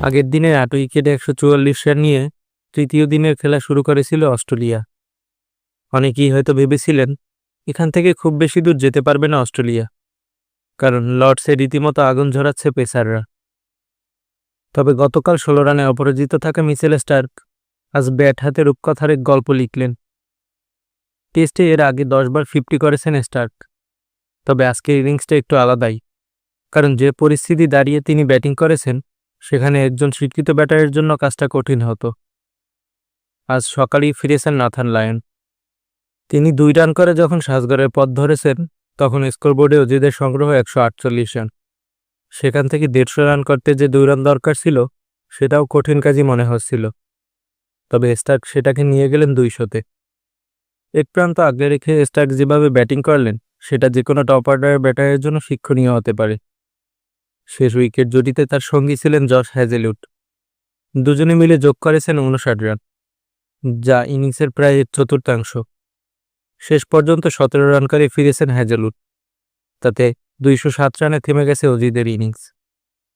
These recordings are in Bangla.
আগের দিনে আট উইকেটে একশো চুয়াল্লিশ রান নিয়ে তৃতীয় দিনের খেলা শুরু করেছিল অস্ট্রেলিয়া। অনেকেই হয়তো ভেবেছিলেন, এখান থেকে খুব বেশি দূর যেতে পারবে না অস্ট্রেলিয়া, কারণ লর্ডসে রীতিমতো আগুন ঝরাচ্ছে পেসাররা। তবে গতকাল ষোলো রানে অপরাজিত থাকা মিচেল স্টার্ক আজ ব্যাট হাতে রূপকথার এক গল্প লিখলেন। টেস্টে এর আগে দশবার ফিফটি করেছেন স্টার্ক, তবে আজকের ইনিংসটা একটু আলাদাই, কারণ যে পরিস্থিতি দাঁড়িয়ে তিনি ব্যাটিং করেছেন সেখানে একজন স্বীকৃত ব্যাটারের জন্য কাজটা কঠিন হতো। আজ সকালেই ফিরেছেন নাথান লায়ন। তিনি দুই রান করে যখন সাজগড়ের পথ ধরেছেন, তখন স্কোরবোর্ডে অজিদের সংগ্রহ একশো আটচল্লিশ রান। সেখান থেকে দেড়শো রান করতে যে দুই রান দরকার ছিল, সেটাও কঠিন কাজই মনে হচ্ছিল। তবে স্টার্ক সেটাকে নিয়ে গেলেন দুইশোতে এক প্রান্ত আগলে রেখে স্টার্ক যেভাবে ব্যাটিং করলেন, সেটা যে কোনো টপ অর্ডারের ব্যাটারের জন্য শিক্ষণীয় হতে পারে। শেষ উইকেট জুটিতে তার সঙ্গী ছিলেন জশ হ্যাজেলুড দুজনে মিলে যোগ করেছেন উনষাট রান, যা ইনিংসের প্রায় চতুর্থাংশ। শেষ পর্যন্ত সতেরো রান করে ফিরেছেন হ্যাজেলুট তাতে দুইশো সাত রানে থেমে গেছে অজিদের ইনিংস।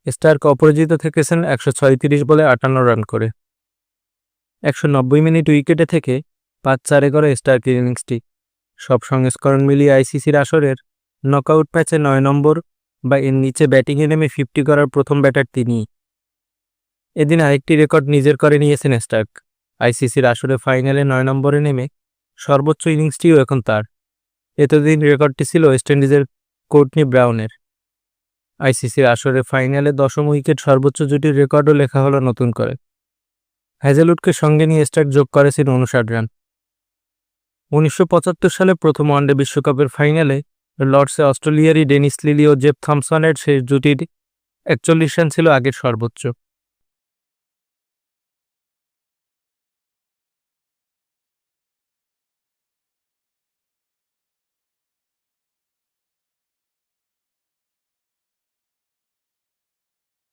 স্টার্ক অপরাজিত থেকেছেন একশো ছয়ত্রিশ বলে আটান্ন রান করে। একশো নব্বই মিনিট উইকেটে থেকে পাঁচ চারে করে স্টার্কের ইনিংসটি। সব সংস্করণ মিলিয়ে আইসিসির আসরের নকআউট ম্যাচে নয় নম্বর বা এর নিচে ব্যাটিংয়ে নেমে ফিফটি করার প্রথম ব্যাটার তিনি। এদিন আরেকটি রেকর্ড নিজের করে নিয়েছেন স্টার্ক। আইসিসির আসরে ফাইনালে নয় নম্বরে নেমে সর্বোচ্চ ইনিংসটিও এখন তার। এতদিন রেকর্ডটি ছিল ওয়েস্ট ইন্ডিজের কোর্টনি ব্রাউনের আইসিসির আসরে ফাইনালে দশম উইকেট সর্বোচ্চ জুটির রেকর্ডও লেখা হলো নতুন করে। হ্যাজেলুডকে সঙ্গে নিয়ে স্টার্ক যোগ করেছেন অনুষাট রান। উনিশশো পঁচাত্তর সালে প্রথম ওয়ানডে বিশ্বকাপের ফাইনালে লর্ডসে অস্ট্রেলিয়ারই ডেনিস লিলি ও জেফ থমসনের শেষ জুটির একচল্লিশ রান ছিল আগের সর্বোচ্চ।